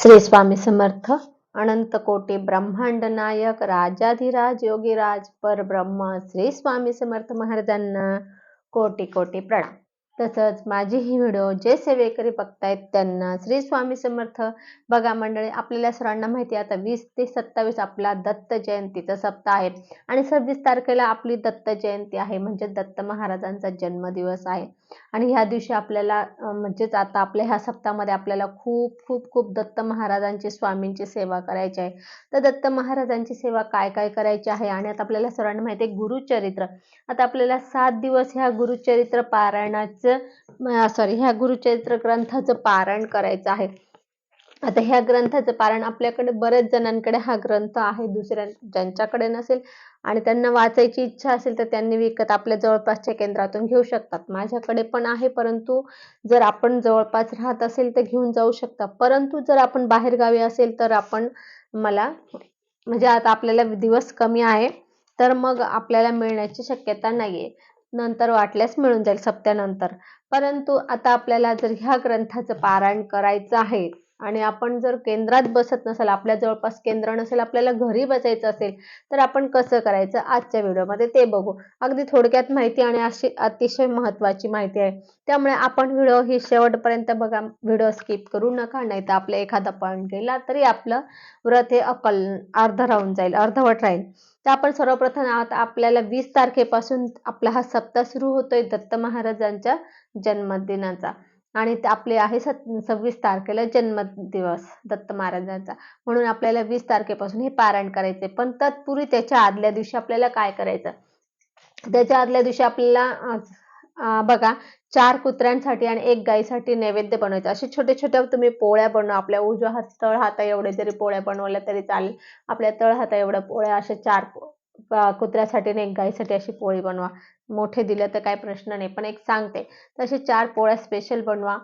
श्री स्वामी समर्थ अनंत कोटी ब्रह्मांड नायक राजाधिराज योगीराज परब्रह्म श्री स्वामी समर्थ महाराजांना कोटी कोटी प्रणाम. तसंच माझी ही व्हिडिओ जे सेवेकरी बघतायत त्यांना श्री स्वामी समर्थ. बघा मंडळी आपल्याला सर्वांना माहिती आहे आता वीस ते सत्तावीस आपला दत्त जयंतीचा सप्ताह आहे. आणि सव्वीस तारखेला आपली दत्त जयंती आहे म्हणजे दत्त महाराजांचा जन्मदिवस आहे. आणि ह्या दिवशी आपल्याला म्हणजेच आता आपल्या ह्या सप्ताहामध्ये आपल्याला खूप खूप खूप दत्त महाराजांची स्वामींची सेवा करायची आहे. तर दत्त महाराजांची सेवा काय काय करायची आहे? आणि आता आपल्याला सर्वांना माहिती आहे गुरुचरित्र. आता आपल्याला सात दिवस ह्या गुरुचरित्र पारायणाचं सॉरी ह्या गुरुचरित्र ग्रंथाचं पारायण करायचं आहे. आता ह्या ग्रंथाचं कारण आपल्याकडे बरेच जणांकडे हा ग्रंथ आहे दुसऱ्या ज्यांच्याकडे नसेल. आणि त्यांना वाचायची इच्छा असेल तर त्यांनी विकत आपल्या जवळपासच्या केंद्रातून घेऊ शकतात. माझ्याकडे पण आहे परंतु जर आपण जवळपास राहत असेल तर घेऊन जाऊ शकता. परंतु जर आपण बाहेरगावी असेल तर आपण मला म्हणजे आता आपल्याला दिवस कमी आहे तर मग आपल्याला मिळण्याची शक्यता नाही आहे नंतर वाटल्यास मिळून जाईल सप्त्यानंतर. परंतु आता आपल्याला जर ह्या ग्रंथाचं पारायण करायचं आहे आणि आपण जर केंद्रात बसत नसेल आपल्या जवळपास केंद्र नसेल आपल्याला घरी बसायचं असेल तर आपण कसं करायचं आजच्या व्हिडिओमध्ये ते बघू. अगदी थोडक्यात माहिती आणि अशी अतिशय महत्त्वाची माहिती आहे. त्यामुळे आपण व्हिडिओ ही शेवटपर्यंत बघा व्हिडिओ स्किप करू नका नाही तर आपला एखादा पॉईंट गेला तरी आपलं व्रत हे अकल अर्ध राहून जाईल अर्धवट राहील. तर आपण सर्वप्रथम आता आपल्याला वीस तारखेपासून आपला हा सप्ताह सुरू होतोय दत्त महाराजांच्या जन्मदिनाचा. आणि ते आपले आहे सत सव्वीस तारखेला जन्मदिवस दत्त महाराजांचा. म्हणून आपल्याला वीस तारखेपासून हे पारायण करायचे पण तत्पूर्वी त्याच्या आदल्या दिवशी आपल्याला काय करायचं? त्याच्या आदल्या दिवशी आपल्याला बघा चार कुत्र्यांसाठी आणि एक गायीसाठी नैवेद्य बनवायचं. असे छोटे छोट्या तुम्ही पोळ्या बनवा. आपल्या उजव्या हात तळ हाता एवढे जरी पोळ्या बनवल्या तरी चालेल. आपल्या तळ हाता एवढ्या पोळ्या अशा चार कुत्र्यासाठी आणि एक गायीसाठी अशी पोळी बनवा. मोठे दिले तर काही प्रश्न नाही. पण एक सांगते तसे चार पोळ्या स्पेशल बनवा.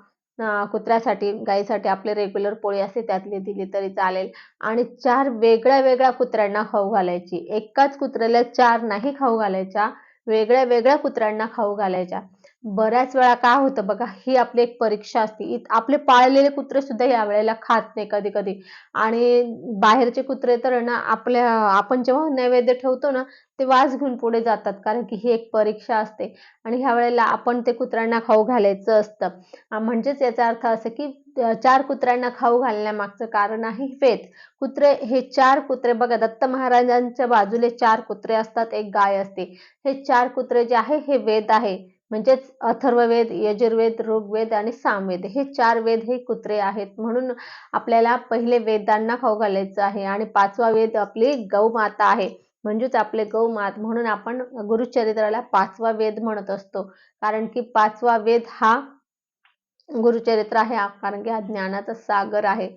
कुत्र्यासाठी गाईसाठी आपले रेग्युलर पोळी असते त्यातली दिली तरी चालेल. आणि चार वेगळ्या वेगळ्या कुत्र्यांना खाऊ घालायची. एकाच कुत्र्याला चार नाही खाऊ घालायच्या वेगळ्या वेगळ्या कुत्र्यांना खाऊ घालायच्या. बऱ्याच वेळा काय होतं बघा ही आपली एक परीक्षा असते. आपले पाळलेले कुत्रे सुद्धा या वेळेला खात नाही कधी कधी. आणि बाहेरचे कुत्रे तर ना आपल्या आपण जेव्हा नैवेद्य ठेवतो ना ते वास घेऊन पुढे जातात. कारण की ही एक परीक्षा असते. आणि ह्या वेळेला आपण ते कुत्र्यांना खाऊ घालायचं असतं. म्हणजेच याचा अर्थ असं की चार कुत्र्यांना खाऊ घालण्यामागचं कारण आहे वेद कुत्रे हे चार कुत्रे बघा दत्त महाराजांच्या बाजूले चार कुत्रे असतात एक गाय असते. हे चार कुत्रे जे आहे हे वेद आहे. म्हणजेच अथर्ववेद यजुर्वेद ऋग्वेद आणि सामवेद हे चार वेद हे कुत्रे आहेत. म्हणून आपल्याला पहिले वेदांना खाऊ घालायचं आहे आणि पाचवा वेद आपली गौमाता आहे. म्हणजेच आपले गौमात म्हणून आपण गुरुचरित्राला पाचवा वेद म्हणत असतो. कारण की पाचवा वेद हा गुरुचरित्र आहे कारण की हा ज्ञानाचा सागर आहे.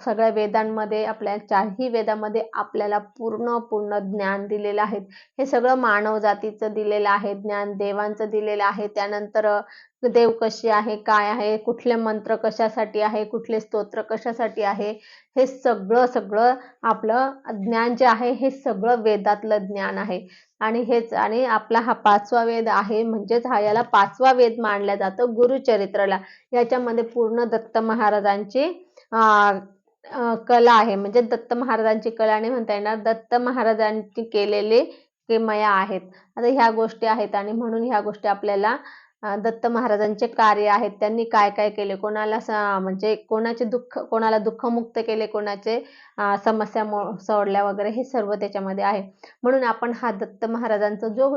सगळ्या वेदांमध्ये आपल्या चारही वेदामध्ये आपल्याला पूर्ण पूर्ण ज्ञान दिलेलं आहे. हे सगळं मानव जातीचं दिलेलं आहे ज्ञान देवांचं दिलेलं आहे. त्यानंतर देव कशी आहे काय आहे कुठले मंत्र कशासाठी आहे कुठले स्तोत्र कशासाठी आहे हे सगळं सगळं आपलं ज्ञान जे आहे हे सगळं वेदातलं ज्ञान आहे. आणि हेच आणि आपला हा पाचवा वेद आहे म्हणजेच हा याला पाचवा वेद मानला जातो गुरुचरित्राला. याच्यामध्ये पूर्ण दत्त महाराजांची कला आहे. म्हणजे दत्त महाराजांची कला नाही म्हणता येणार दत्त महाराजांची केलेले किमया आहेत. आता ह्या गोष्टी आहेत आणि म्हणून ह्या गोष्टी आपल्याला दत्त महाराजांचे कार्य आहेत. त्यांनी काय काय केले? कोणाला स- म्हणजे कोणाचे दुःख कोणाला दुःखमुक्त केले? कोणाचे समस्या मो- सोडल्या वगैरे हे सर्व त्याच्यामध्ये आहे. म्हणून आपण हा दत्त महाराजांचा जो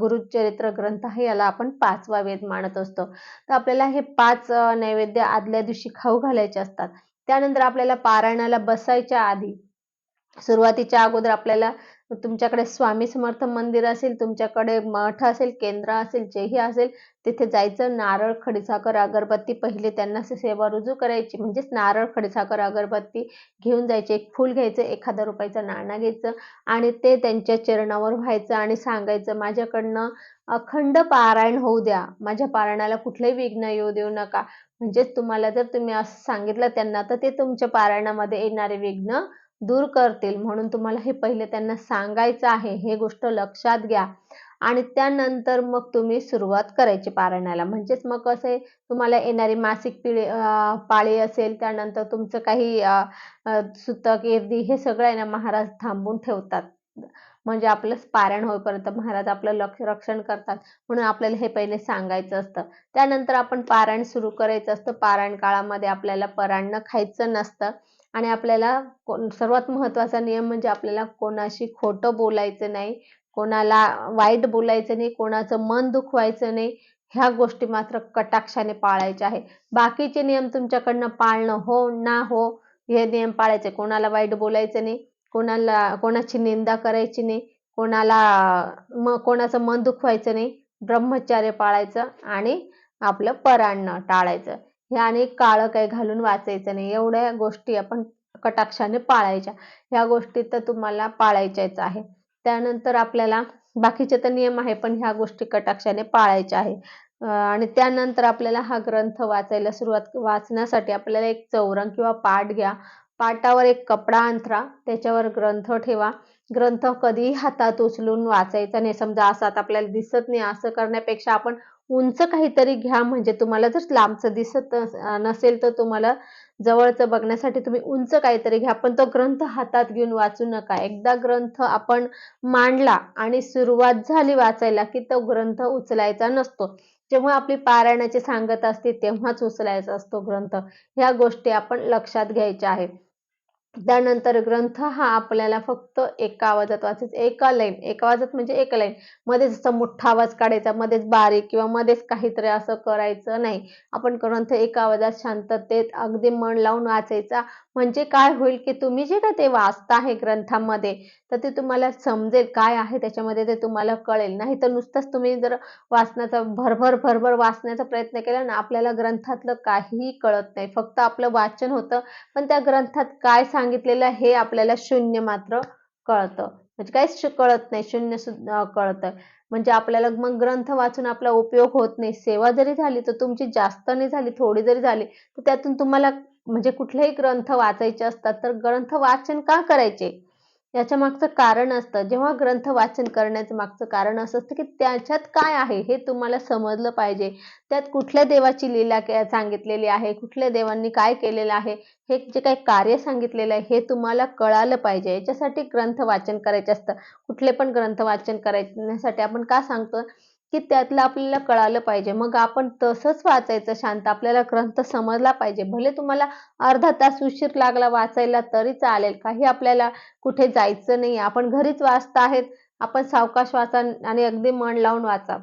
गुरुचरित्र ग्रंथ आहे याला आपण पाचवा वेद मानत असतो. तर आपल्याला हे पाच नैवेद्य आदल्या दिवशी खाऊ घालायचे असतात. त्यानंतर आपल्याला पारायणाला बसायच्या आधी सुरुवातीच्या अगोदर आपल्याला तुमच्याकडे स्वामी समर्थ मंदिर असेल तुमच्याकडे मठ असेल केंद्र असेल जेही असेल तिथे जायचं. नारळ खडीसाखर अगरबत्ती पहिले त्यांना सेवा रुजू करायची. म्हणजेच नारळ खडीसाखर अगरबत्ती घेऊन जायचे. एक फूल घ्यायचं एखादा रुपयाचं नाणं घ्यायचं आणि ते त्यांच्या चरणावर व्हायचं आणि सांगायचं माझ्याकडनं अखंड पारायण होऊ द्या. माझ्या पारायणाला कुठलंही विघ्न येऊ देऊ नका. म्हणजेच तुम्हाला जर तुम्ही असं सांगितलं त्यांना तर ते तुमच्या पारायणामध्ये येणारे विघ्न दूर करतील. म्हणून तुम्हाला हे पहिले त्यांना सांगायचं आहे. हे गोष्ट लक्षात घ्या. आणि त्यानंतर मग तुम्ही सुरुवात करायची पारायणाला. म्हणजेच मग कसं आहे तुम्हाला येणारी मासिक पिळी पाळी असेल त्यानंतर तुमचं काही सुतक एरदी हे सगळं आहे ना महाराज थांबून ठेवतात. म्हणजे आपलं पारायण होईपर्यंत महाराज आपलं लक्ष रक्षण करतात. म्हणून आपल्याला हे पहिले सांगायचं असतं. त्यानंतर आपण पारायण सुरू करायचं असतं. पारायण काळामध्ये आपल्याला परान्न खायचं नसतं. आणि आपल्याला कोण- सर्वात महत्त्वाचा नियम म्हणजे आपल्याला कोणाशी खोटं बोलायचं नाही कोणाला वाईट बोलायचं नाही कोणाचं मन दुखवायचं नाही ह्या गोष्टी मात्र कटाक्षाने पाळायच्या आहे बाकीचे नियम तुमच्याकडनं पाळणं हो ना हो हे नियम पाळायचे. कोणाला वाईट बोलायचं नाही कोणाला कोणाची निंदा करायची नाही कोणाला म कोणाचं मन दुखवायचं नाही ब्रह्मचर्य पाळायचं आणि आपलं परान्न टाळायचं. हे आणि काळं काही घालून वाचायचं नाही. एवढ्या गोष्टी आपण कटाक्षाने पाळायच्या. ह्या गोष्टी तर तुम्हाला पाळायच्याच आहे. त्यानंतर आपल्याला बाकीचे तर नियम आहे पण ह्या गोष्टी कटाक्षाने पाळायच्या आहे. आणि त्यानंतर आपल्याला हा ग्रंथ वाचायला सुरुवात वाचण्यासाठी आपल्याला एक चौरंग किंवा पाठ घ्या. पाटावर एक कपडा अंतरा त्याच्यावर ग्रंथ ठेवा. ग्रंथ कधीही हातात उचलून वाचायचा नाही. समजा असं आता आपल्याला दिसत नाही. असं करण्यापेक्षा आपण उंच काहीतरी घ्या. म्हणजे तुम्हाला जर लांबचं दिसत नस- नसेल तर तुम्हाला जवळचं बघण्यासाठी तुम्ही उंच काहीतरी घ्या. पण तो ग्रंथ हातात घेऊन वाचू नका. एकदा ग्रंथ आपण मांडला आणि सुरुवात झाली वाचायला की तो ग्रंथ उचलायचा नसतो. जेव्हा आपली पारायणाची सांगत असते तेव्हाच उचलायचा असतो ग्रंथ. ह्या गोष्टी आपण लक्षात घ्यायच्या आहेत. त्यानंतर ग्रंथ हा आपल्याला फक्त एका आवाजात वाचायचा एका लाईन एका आवाजात म्हणजे एका लाईन मध्येच असा मोठा आवाज काढायचा मध्येच बारीक किंवा मध्येच काहीतरी असं करायचं नाही. आपण ग्रंथ एका आवाजात शांततेत अगदी मन लावून वाचायचा. म्हणजे काय होईल की तुम्ही जे काय ते वाचता आहे ग्रंथामध्ये तर ते तुम्हाला समजेल काय आहे त्याच्यामध्ये ते तुम्हाला कळेल. नाही तर नुसतंच तुम्ही जर वाचण्याचा भरभर भरभर वाचण्याचा प्रयत्न केला ना आपल्याला ग्रंथातलं काहीही कळत नाही. फक्त आपलं वाचन होतं. पण त्या ग्रंथात काय सांग सांगितलेलं हे आपल्याला शून्य मात्र कळतं. म्हणजे काहीच कळत नाही शून्य सुद्धा कळतं. म्हणजे आपल्याला मग ग्रंथ वाचून आपला उपयोग होत नाही. सेवा जरी झाली तर तुमची जास्त नाही झाली थोडी जरी झाली तर त्यातून तुम्हाला म्हणजे कुठलेही ग्रंथ वाचायचे असतात तर ग्रंथ वाचन का करायचे? याच्या मागचं कारण असतं. जेव्हा ग्रंथ वाचन करण्याचं मागचं कारण असं असतं की त्याच्यात काय आहे हे तुम्हाला समजलं पाहिजे. त्यात कुठल्या देवाची लीला के- सांगितलेली आहे? कुठल्या देवांनी काय केलेलं आहे? हे जे काही कार्य सांगितलेलं आहे हे तुम्हाला कळालं पाहिजे. याच्यासाठी ग्रंथ वाचन करायचे असतं. कुठले पण ग्रंथ वाचन करण्यासाठी आपण का सांगतो की त्यातलं आपल्याला कळालं पाहिजे. मग आपण तसंच वाचायचं शांत आपल्याला ग्रंथ समजला पाहिजे. भले तुम्हाला अर्धा तास उशीर लागला वाचायला तरी चालेल. काही आपल्याला कुठे जायचं नाही. आपण घरीच वाचता आहेत. आपण सावकाश वाचा आणि अगदी मन लावून वाचा.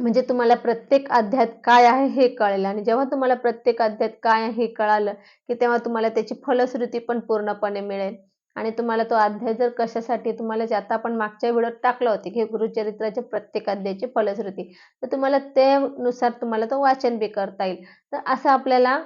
म्हणजे तुम्हाला प्रत्येक अध्यायात काय आहे हे कळेल. आणि जेव्हा तुम्हाला प्रत्येक अध्यायात काय आहे हे कळालं की तेव्हा तुम्हाला त्याची फलश्रुती पण पूर्णपणे मिळेल. आणि तुम्हाला तो अध्याय जर कशासाठी तुम्हाला जे आता आपण मागच्या व्हिडिओत टाकलं होते की गुरुचरित्राचे प्रत्येक अध्यायाची फलश्रुती तर तुम्हाला त्यानुसार तुम्हाला तो वाचन बी करता येईल. तर असं आपल्याला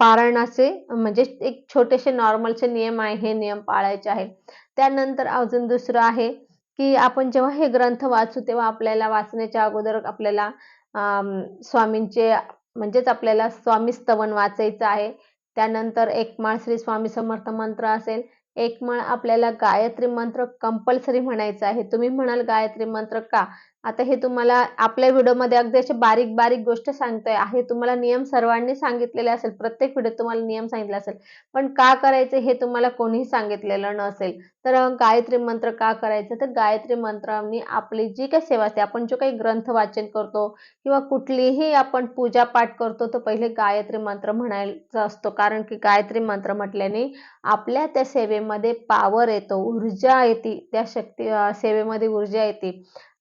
पारायणाचे म्हणजे एक छोटेसे नॉर्मलचे नियम आहे हे नियम पाळायचे आहे त्यानंतर अजून दुसरं आहे की आपण जेव्हा हे ग्रंथ वाचू तेव्हा आपल्याला वाचण्याच्या अगोदर आपल्याला अं, स्वामींचे म्हणजेच आपल्याला स्वामी स्तवन वाचायचं आहे. त्यानंतर एक माळ श्री स्वामी समर्थ मंत्र असेल एक मळ आपल्याला गायत्री मंत्र कंपल्सरी म्हणायचं आहे. तुम्ही म्हणाल गायत्री मंत्र का? आता हे तुम्हाला आपल्या व्हिडिओमध्ये अगदी असे बारीक बारीक गोष्ट सांगतोय. आहे तुम्हाला नियम सर्वांनी सांगितलेले असेल प्रत्येक व्हिडिओत तुम्हाला नियम सांगितले असेल. पण का करायचे हे तुम्हाला कोणीही सांगितलेलं नसेल. तर गायत्री मंत्र का करायचं? तर गायत्री मंत्रांनी आपली जी काही सेवा असते आपण जो काही ग्रंथ वाचन करतो किंवा कुठलीही आपण पूजा पाठ करतो तर पहिले गायत्री मंत्र म्हणायचा असतो. कारण की गायत्री मंत्र म्हटल्याने आपल्या त्या सेवेमध्ये पावर येतो ऊर्जा येते त्या शक्ती सेवेमध्ये ऊर्जा येते.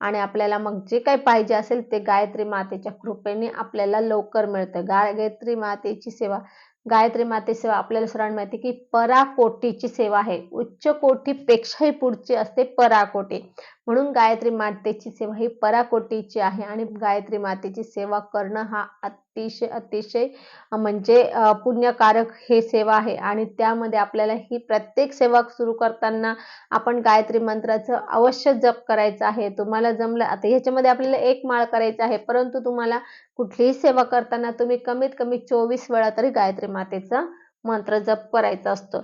आणि आपल्याला मग जे काही पाहिजे असेल ते गायत्री मातेच्या कृपेने आपल्याला लवकर मिळतं. गायत्री मातेची सेवा गायत्री माते सेवा आपल्याला सर्वांना माहिती की पराकोटीची सेवा आहे. उच्च कोटीपेक्षाही पुढची असते पराकोटी. म्हणून गायत्री मातेची सेवा ही पराकोटीची आहे आणि गायत्री मातेची सेवा करणं हा अतिशय अतिशय म्हणजे पुण्यकारक हे सेवा आहे. आणि त्यामध्ये आपल्याला ही प्रत्येक सेवा सुरू करताना आपण गायत्री मंत्राचं अवश्य जप करायचं आहे. तुम्हाला जमलं आता ह्याच्यामध्ये आपल्याला एक माळ करायचा आहे परंतु तुम्हाला कुठलीही सेवा करताना तुम्ही कमीत कमी चोवीस वेळा तरी गायत्री मातेचा मंत्र जप करायचा असतो.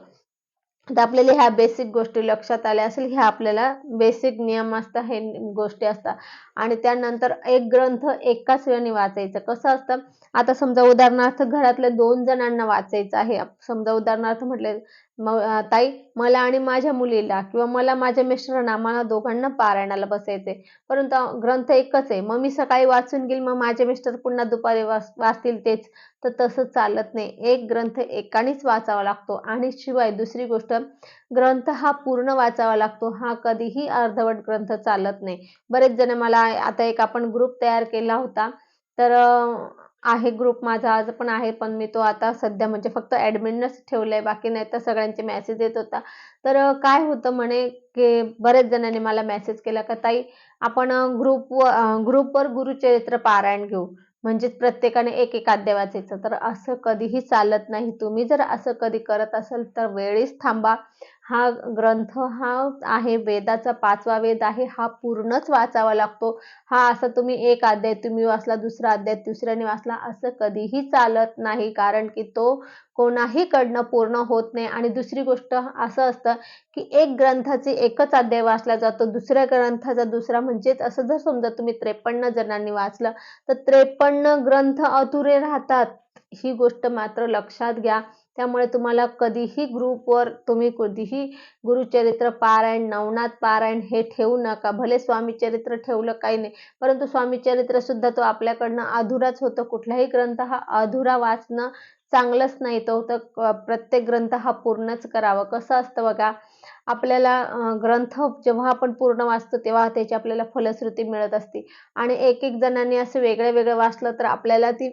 तर आपल्याला ह्या बेसिक गोष्टी लक्षात आल्या असेल ह्या आपल्याला बेसिक नियम असतात हे गोष्टी असतात. आणि त्यानंतर एक ग्रंथ एकाच वेळाने वाचायचं. कसं असतं? आता समजा उदाहरणार्थ घरातल्या दोन जणांना वाचायचं आहे. समजा उदाहरणार्थ म्हटले ताई मला आणि माझ्या मुलीला किंवा मला माझ्या मिस्टरांना आम्हाला दोघांना पारायणाला बसायचे परंतु ग्रंथ एकच आहे. मग मी सकाळी वाचून घेईल मग माझे मिस्टर पुन्हा दुपारी वाच वाचतील तेच. तर तसं चालत नाही. एक ग्रंथ एकानेच वाचावा लागतो. आणि शिवाय दुसरी गोष्ट ग्रंथ हा पूर्ण वाचावा लागतो. हा कधीही अर्धवट ग्रंथ चालत नाही. बरेच जण मला आता एक आपण ग्रुप तयार केला होता. तर आहे ग्रुप माझा आज पण आहे पण मी तो आता सध्या म्हणजे फक्त ॲडमिनच ठेवलंय बाकी नाही तर सगळ्यांचे मेसेज येत होता. तर काय होतं म्हणे की बरेच जणांनी मला मेसेज केला का ताई आपण ग्रुप ग्रुपवर गुरुचरित्र पारायण घेऊ. म्हणजे प्रत्येकाने एक एक अध्याय वाचायचं. तर असं कधीही चालत नाही. तुम्ही जर असं कधी करत असाल तर वेळीच थांबा. हा ग्रंथ हा आहे वेदाचा पाचवा वेद आहे हा पूर्णच वाचावा लागतो. हा असं तुम्ही एक अध्याय तुम्ही वाचला दुसरा अध्याय दुसऱ्याने वाचला असं कधीही चालत नाही. कारण की तो कोणाही कडनं पूर्ण होत नाही. आणि दुसरी गोष्ट असं असतं की एक ग्रंथाचे एकच अध्याय वाचला जातो. दुसऱ्या ग्रंथाचा दुसरा म्हणजेच असं जर समजा तुम्ही त्रेपन्न जणांनी वाचलं तर त्रेपन्न ग्रंथ अधुरे राहतात. ही गोष्ट मात्र लक्षात घ्या. त्यामुळे तुम्हाला कधीही ग्रुपवर तुम्ही कधीही गुरुचरित्र पारायण नवनाथ पारायण हे ठेवू नका. भले स्वामी चरित्र ठेवलं काही नाही परंतु स्वामी चरित्र सुद्धा तो आपल्याकडनं अधुराच होतो. कुठलाही ग्रंथ हा अधुरा वाचणं चांगलंच नाही. तो तर प्रत्येक ग्रंथ हा पूर्णच करावा. कसं असतं बघा आपल्याला ग्रंथ जेव्हा आपण पूर्ण वाचतो तेव्हा त्याची आपल्याला फलश्रुती मिळत असते. आणि एक एक जणांनी असं वेगळं वेगळं वाचलं तर आपल्याला ती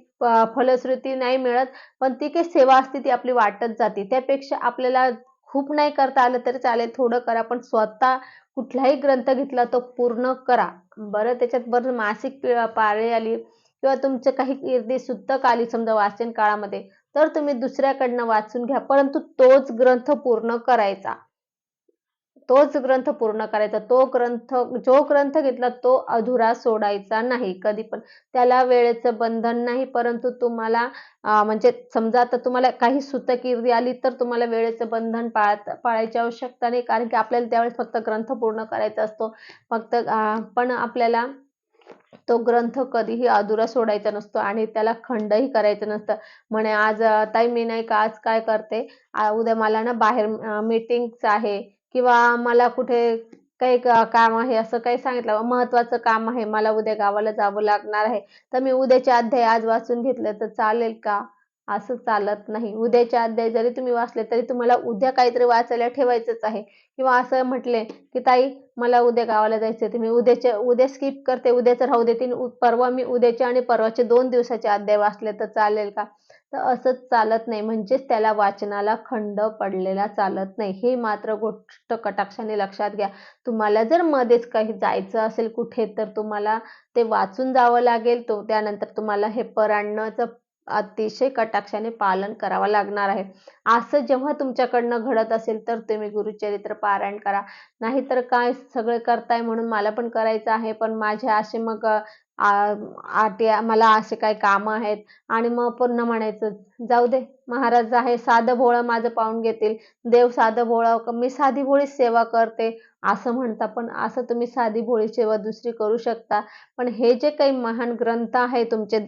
फलश्रुती नाही मिळत पण ती काही सेवा असते ती आपली वाटत जाते. त्यापेक्षा आपल्याला खूप नाही करता आलं तरी चालेल थोडं करा पण स्वतः कुठलाही ग्रंथ घेतला तो पूर्ण करा. बरं त्याच्यात बरं मासिक पाळी आली किंवा तुमचं काही सुद्धा आली समजा वाचन काळामध्ये तर तुम्ही दुसऱ्याकडनं वाचून घ्या. परंतु तोच ग्रंथ पूर्ण करायचा. तोच ग्रंथ पूर्ण करायचा. तो ग्रंथ जो ग्रंथ घेतला तो अधुरा सोडायचा नाही. कधी पण. त्याला वेळेचं बंधन नाही. परंतु तुम्हाला म्हणजे समजा आता तुम्हाला काही सुतकीर्दी आली तर तुम्हाला वेळेचं बंधन पाळत पाळायची आवश्यकता नाही. कारण की आपल्याला त्यावेळेस फक्त ग्रंथ पूर्ण करायचा असतो. फक्त पण आपल्याला तो ग्रंथ कधीही अधुरा सोडायचा नसतो आणि त्याला खंडही करायचं नसतं. म्हणे आज ताई मी नाही का आज काय करते? उद्या मला ना बाहेर मीटिंग्स आहे किंवा मला कुठे काही काम आहे असं काही सांगितलं. महत्वाचं काम आहे. मला उद्या गावाला जावं लागणार आहे. तर मी उद्याचे अध्याय आज वाचून घेतलं तर चालेल का? असं चालत नाही. उद्याच्या अध्याय जरी तुम्ही वाचले तरी तुम्हाला उद्या काहीतरी वाचायला ठेवायचंच आहे. किंवा असं म्हटले की ताई मला उद्या गावाला जायचं तर मी उद्याच्या उद्या स्किप करते उद्याचं राहू देते परवा मी उद्याचे आणि परवाचे दोन दिवसाचे अध्याय वाचले तर चालेल का? तर असं चालत नाही. म्हणजेच त्याला वाचनाला खंड पडलेला चालत नाही. हे मात्र गोष्ट कटाक्षाने लक्षात घ्या. तुम्हाला जर मध्येच काही जायचं असेल कुठे तर तुम्हाला ते वाचून जावं लागेल तो. त्यानंतर तुम्हाला हे परांणाचं अतिशय कटाक्षाने पालन करावं लागणार आहे. असं जेव्हा तुमच्याकडनं घडत असेल तर तुम्ही गुरुचरित्र पारायण करा. नाहीतर काय सगळं करताय म्हणून मला पण करायचं आहे पण माझे असे मग आटी मला असे काही कामं आहेत. आणि मग पूर्ण म्हणायचं जाऊ दे महाराज आहे साधं भोळं माझं पाहून घेतील. देव साधं भोळं मी साधी भोळी सेवा करते. असं म्हणता पण असं तुम्ही साधी भोळी सेवा दुसरी करू शकता. पण हे जे काही महान ग्रंथ आहे तुमचे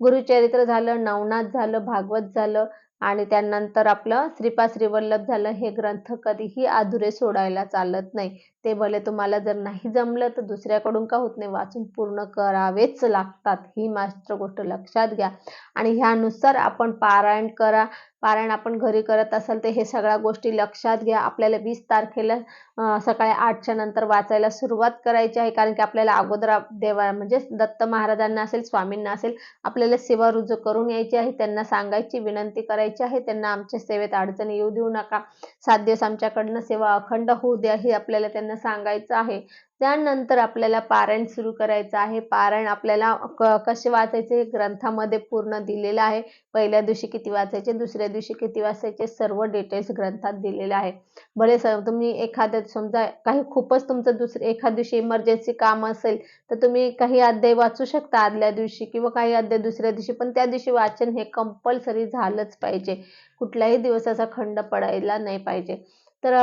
गुरुचरित्र झालं नवनाथ झालं भागवत झालं आणि त्यानंतर आपलं श्रीपा श्रीवल्लभ झालं हे ग्रंथ कधीही अधुरे सोडायला चालत नाही. ते भले तुम्हाला जर नाही जमलं तर दुसऱ्याकडून का होत नाही? वाचून पूर्ण करावेच लागतात. ही मात्र गोष्ट लक्षात घ्या. आणि ह्यानुसार आपण पारायण करा. पारायण आपण घरी करत असाल तर हे सगळ्या गोष्टी लक्षात घ्या. आपल्याला वीस तारखेला सकाळी आठच्या नंतर वाचायला सुरुवात करायची आहे. कारण की आपल्याला अगोदर देवा म्हणजे दत्त महाराजांना असेल स्वामींना असेल आपल्याला सेवा रुजू करून यायची आहे. त्यांना सांगायची विनंती करायची आहे. त्यांना आमच्या सेवेत अडचणी येऊ देऊ नका. सात दिवस आमच्याकडनं सेवा अखंड होऊ द्या हे आपल्याला त्यांना सांगायचं आहे. त्यानंतर आपल्याला पारायण सुरू करायचं आहे. पारायण आपल्याला कसे वाचायचे ग्रंथामध्ये पूर्ण दिलेलं आहे. पहिल्या दिवशी किती वाचायचे दुसऱ्या दिवशी किती वाचायचे सर्व डिटेल्स ग्रंथात दिलेले आहे. भले तुम्ही एखाद्या समजा काही खूपच तुमचं दुसरं एखाद दिवशी इमर्जन्सी काम असेल तर तुम्ही काही अध्याय वाचू शकता आदल्या दिवशी किंवा काही अध्याय दुसऱ्या दिवशी पण त्या दिवशी वाचन हे कंपल्सरी झालंच पाहिजे. कुठल्याही दिवसाचा खंड पडायला नाही पाहिजे. तर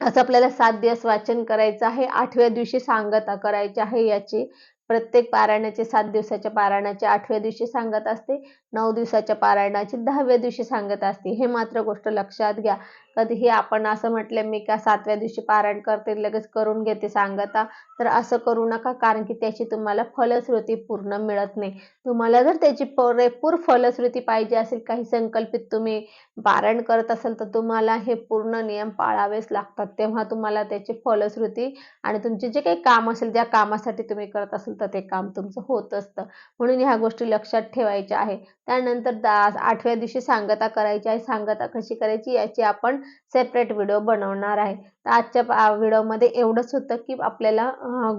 असं आपल्याला सात दिवस वाचन करायचं आहे. आठव्या दिवशी सांगता करायची आहे याची. प्रत्येक पारायणाचे सात दिवसाच्या पारायणाचे आठव्या दिवशी सांगत असते नऊ दिवसाच्या पारायणाची दहाव्या दिवशी सांगत असते. हे मात्र गोष्ट लक्षात घ्या. कधीही आपण असं म्हटलं मी का सातव्या दिवशी पारायण करते लगेच करून घेते सांगता तर असं करू नका कारण की त्याची तुम्हाला फलश्रुती पूर्ण मिळत नाही. तुम्हाला जर त्याची पुरेपूर फलश्रुती पाहिजे असेल काही संकल्पित तुम्ही पारायण करत असाल तर तुम्हाला हे पूर्ण नियम पाळावेच लागतात. तेव्हा तुम्हाला त्याची फलश्रुती आणि तुमचे जे काही काम असेल ज्या कामासाठी तुम्ही करत असाल तर ते काम तुमचं होत असतं. म्हणून ह्या गोष्टी लक्षात ठेवायच्या आहे. त्यानंतर दा आठव्या दिवशी सांगता करायची आहे. सांगता कशी करायची याची आपण सेपरेट व्हिडिओ बनवणार आहे. तर आजच्या व्हिडिओमध्ये एवढंच होतं की आपल्याला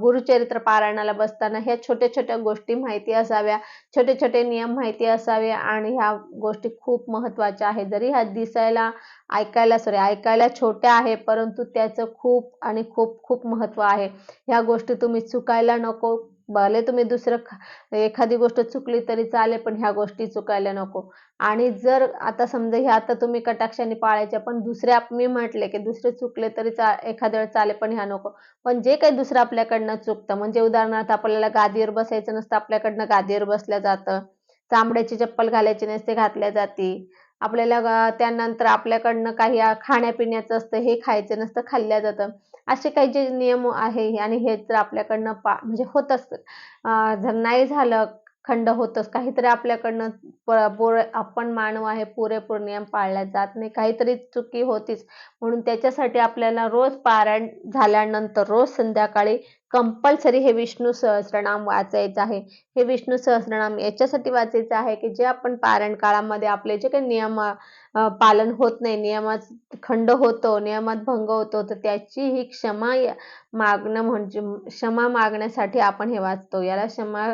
गुरुचरित्र पारायणाला बसताना ह्या छोट्या छोट्या गोष्टी माहिती असाव्या. छोटे छोटे नियम माहिती असावे आणि ह्या गोष्टी खूप महत्त्वाच्या आहेत. जरी ह्या दिसायला ऐकायला सॉरी ऐकायला छोट्या आहे परंतु त्याचं खूप आणि खूप खूप महत्त्व आहे. ह्या गोष्टी तुम्ही चुकायला नको. भले तुम्ही दुसरं एखादी गोष्ट चुकली तरी चालेल पण ह्या गोष्टी चुकायला नको. आणि जर आता समजा ह्या आता तुम्ही कटाक्षाने पाळायच्या पण दुसरे मी म्हटले की दुसरे चुकले तरी चा एखाद्या वेळ चालेल पण ह्या नको. पण जे काही दुसरं आपल्याकडनं चुकतं म्हणजे उदाहरणार्थ आपल्याला गादीवर बसायचं नसतं आपल्याकडनं गादीवर बसल्या जातं. चांबड्याची चप्पल घालायची नसते घातल्या जाते. आपल्याला त्यानंतर आपल्याकडनं काही खाण्यापिण्याचं असतं हे खायचं नसतं खाल्ल्या जातं. असे काही जे नियम आहे आणि हे तर आपल्याकडनं पा म्हणजे होत असतं. जर नाही झालं खंड होतच काहीतरी आपल्याकडनं पोर आपण मानव आहे पुरेपूर नियम पाळल्या जात नाही काहीतरी चुकी होतीच. म्हणून त्याच्यासाठी आपल्याला रोज पारायण झाल्यानंतर रोज संध्याकाळी कंपल्सरी हे विष्णू सहस्रनाम वाचायचं आहे. हे विष्णू सहस्रनाम याच्यासाठी वाचायचं आहे की जे आपण पारण काळामध्ये आपले जे काही नियम पालन होत नाही नियमात खंड होतो नियमात भंग होतो तर त्याची ही क्षमा मागणं म्हणजे क्षमा मागण्यासाठी आपण हे वाचतो. याला क्षमा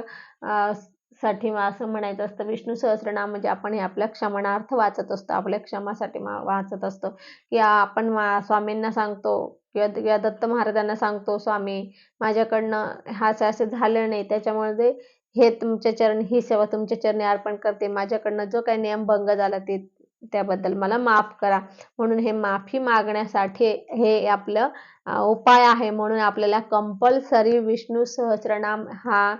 साठी असं म्हणायचं असतं विष्णू सहस्रनाम म्हणजे आपण हे आपल्या क्षमणार्थ वाचत असतो आपल्या क्षमासाठी वाचत असतो. की आपण स्वामींना सांगतो किंवा दत्त महाराजांना सांगतो स्वामी माझ्याकडनं हा असं झालं नाही. त्याच्यामुळे हे तुमच्या चरणी ही सेवा तुमच्या चरणी अर्पण करते. माझ्याकडनं जो काही नियम भंग झाला ते त्याबद्दल मला माफ करा. म्हणून हे माफी मागण्यासाठी हे आपलं उपाय आहे. म्हणून आपल्याला कंपल्सरी विष्णू सहस्रनाम हा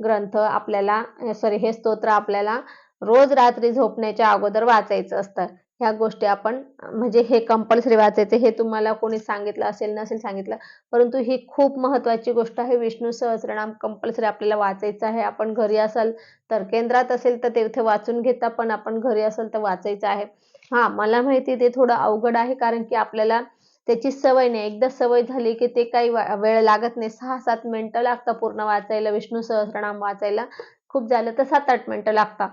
ग्रंथ आपल्याला सॉरी हे स्तोत्र आपल्याला रोज रात्री झोपण्याच्या अगोदर वाचायचं असतं. ह्या गोष्टी आपण म्हणजे हे कंपल्सरी वाचायचे हे तुम्हाला कोणी सांगितलं असेल नसेल सांगितलं परंतु ही खूप महत्वाची गोष्ट आहे. विष्णू सहस्रनाम कंपल्सरी आपल्याला वाचायचं आहे. आपण घरी असाल तर केंद्रात असेल तर तेथे वाचून घेता पण आपण घरी असेल तर वाचायचं आहे. हा मला माहिती ते थोडं अवघड आहे कारण की आपल्याला त्याची सवय नाही. एकदा सवय झाली की ते काही वेळ लागत नाही. सहा सात मिनिटं लागतं पूर्ण वाचायला विष्णू सहस्रनाम वाचायला. खूप झालं तर सात आठ मिनिटं लागतात.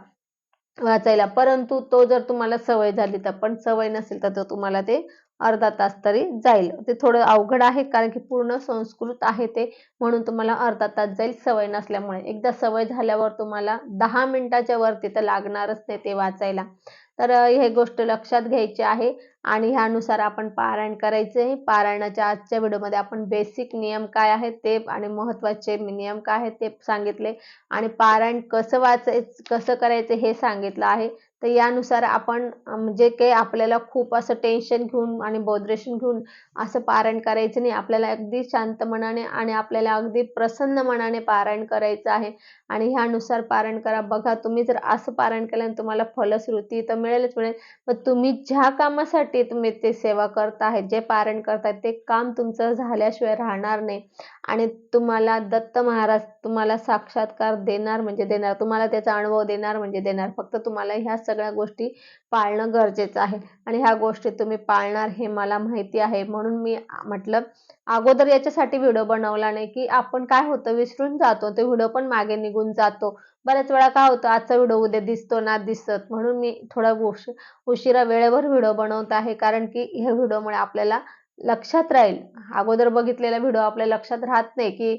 वाचायला. परंतु तो जर तुम्हाला सवय झाली तर पण सवय नसेल तर तुम्हाला ते अर्धा तास तरी जाईल. ते थोडं अवघड आहे कारण की पूर्ण संस्कृत आहे ते म्हणून तुम्हाला अर्धा तास जाईल सवय नसल्यामुळे. एकदा सवय झाल्यावर तुम्हाला दहा मिनिटाच्या वरती तर लागणारच नाही ते वाचायला. तर हे गोष्ट लक्षात घ्यायची आहे. आणि ह्यानुसार आपण पारायण करायचे आहे पारायणाच्या आजच्या व्हिडिओमध्ये आपण बेसिक नियम काय आहेत ते आणि महत्त्वाचे नियम काय आहेत ते सांगितले. आणि पारायण कसं वाचायचं कसं करायचं हे सांगितलं आहे. तर यानुसार आपण म्हणजे काही आपल्याला खूप असं टेन्शन घेऊन आणि बॉद्रेशन घेऊन असं पारायण करायचं नाही. आपल्याला अगदी शांत मनाने आणि आपल्याला अगदी प्रसन्न मनाने पारायण करायचं आहे. आणि ह्यानुसार पारायण करा. बघा तुम्ही जर असं पारायण केल्याने तुम्हाला फलश्रुती तर मिळेलच मिळेल. पण तुम्ही ज्या कामासाठी तुम्ही ते सेवा करता जे पारायण करताय ते काम तुमचं झाल्याशिवाय राहणार नाही. आणि तुम्हाला दत्त महाराज तुम्हाला साक्षात्कार देणार म्हणजे देणार. तुम्हाला त्याचा अनुभव देणार म्हणजे देणार. फक्त तुम्हाला ह्या सगळ्या गोष्टी पाळणं गरजेचं आहे. आणि ह्या गोष्टी तुम्ही पाळणार हे मला माहिती आहे. म्हणून मी म्हटलं अगोदर याच्यासाठी व्हिडिओ बनवला नाही की आपण काय होतं विसरून जातो. ते व्हिडिओ पण मागे निघून जातो. बऱ्याच वेळा काय होतं आजचा व्हिडिओ उद्या दिसतो ना दिसत. म्हणून मी थोडा उशिरा वेळेवर व्हिडिओ बनवत आहे. कारण की ह्या व्हिडिओमुळे आपल्याला लक्षात राहील. अगोदर बघितलेला व्हिडिओ आपल्या लक्षात राहत नाही की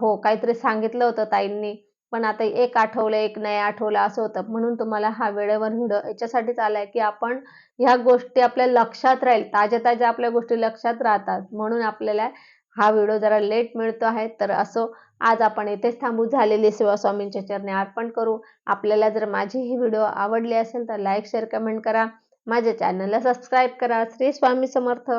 हो काहीतरी सांगितलं होतं ताईंनी. पण आता एक आठवलं एक नाही आठवलं असं होतं. म्हणून तुम्हाला हा वेळेवर व्हिडिओ याच्यासाठीच आलाय की आपण ह्या गोष्टी आपल्या लक्षात राहील. ताज्या ताज्या आपल्या गोष्टी लक्षात राहतात. म्हणून आपल्याला हा व्हिडिओ जरा लेट मिळतो आहे. तर असो आज आपण इथेच थांबू. झालेली सेवा स्वामींच्या चरणी अर्पण करू. आपल्याला जर माझी ही व्हिडिओ आवडली असेल तर लाईक शेअर कमेंट करा. माझ्या चॅनलला सबस्क्राईब करा. श्री स्वामी समर्थ.